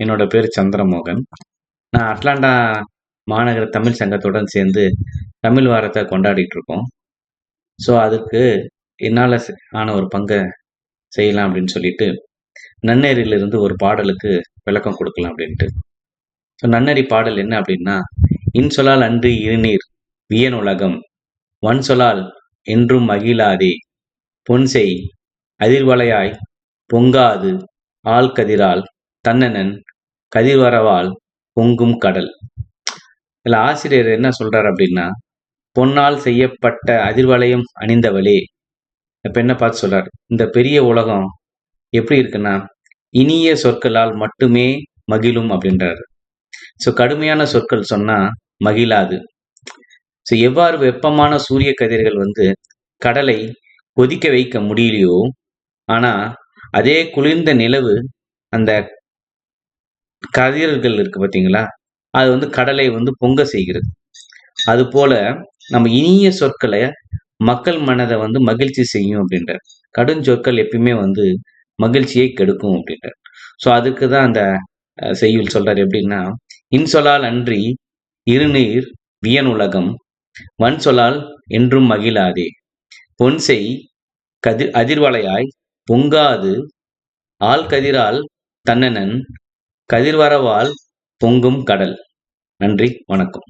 என்னோட பேர் சந்திரமோகன். நான் அட்லாண்டா மாநகர தமிழ் சங்கத்துடன் சேர்ந்து தமிழ் வாரத்தை கொண்டாடிட்டு இருக்கோம் ஸோ அதுக்கு என்னால் ஆன ஒரு பங்கை செய்யலாம் அப்படின்னு சொல்லிட்டு நன்னேரியிலிருந்து ஒரு பாடலுக்கு விளக்கம் கொடுக்கலாம் அப்படின்ட்டு. ஸோ நன்னறி பாடல் என்ன அப்படின்னா இன்சொலால் அன்று இருநீர் வியன் உலகம் வன் சொலால் என்றும் மகிழாதே. பொன்செய் அதிர்வலையாய் பொங்காது ஆள் கதிரால் தன்னனன் கதிர்வரவால் பொங்கும் கடல். இதில் ஆசிரியர் என்ன சொல்றார் அப்படின்னா பொன்னால் செய்யப்பட்ட அதிர்வலயம் அணிந்தவளே. இப்போ பெண்ணை பார்த்து சொல்றார்? இந்த பெரிய உலகம் எப்படி இருக்குன்னா இனிய சொற்களால் மட்டுமே மகிழும் அப்படின்றாரு. ஸோ கடுமையான சொற்கள் சொன்னா மகிழாது. ஸோ எவ்வாறு வெப்பமான சூரிய கதிர்கள் வந்து கடலை கொதிக்க வைக்க முடியலையோ ஆனா அதே குளிர்ந்த நிலவு அந்த கதிர்கள் இருக்கு பார்த்தீங்களா அது வந்து கடலை வந்து பொங்க செய்கிறது. அது போல நம்ம இனிய சொற்களை மக்கள் மனதை வந்து மகிழ்ச்சி செய்யும் அப்படின்ற கடுஞ்சொற்கள் எப்பயுமே வந்து மகிழ்ச்சியை கெடுக்கும் அப்படின்ற ஸோ அதுக்கு தான் அந்த செய்யுள் சொல்றாரு எப்படின்னா இன்சொலால் அன்றி இருநீர் வியன் உலகம் வன் சொலால் என்றும் மகிழாதே. பொன்சை கதிர் அதிர்வலையாய் பொங்காது ஆள் கதிரால் தன்னனன் கதிர்வரவால் பொங்கும் கடல். நன்றி வணக்கம்.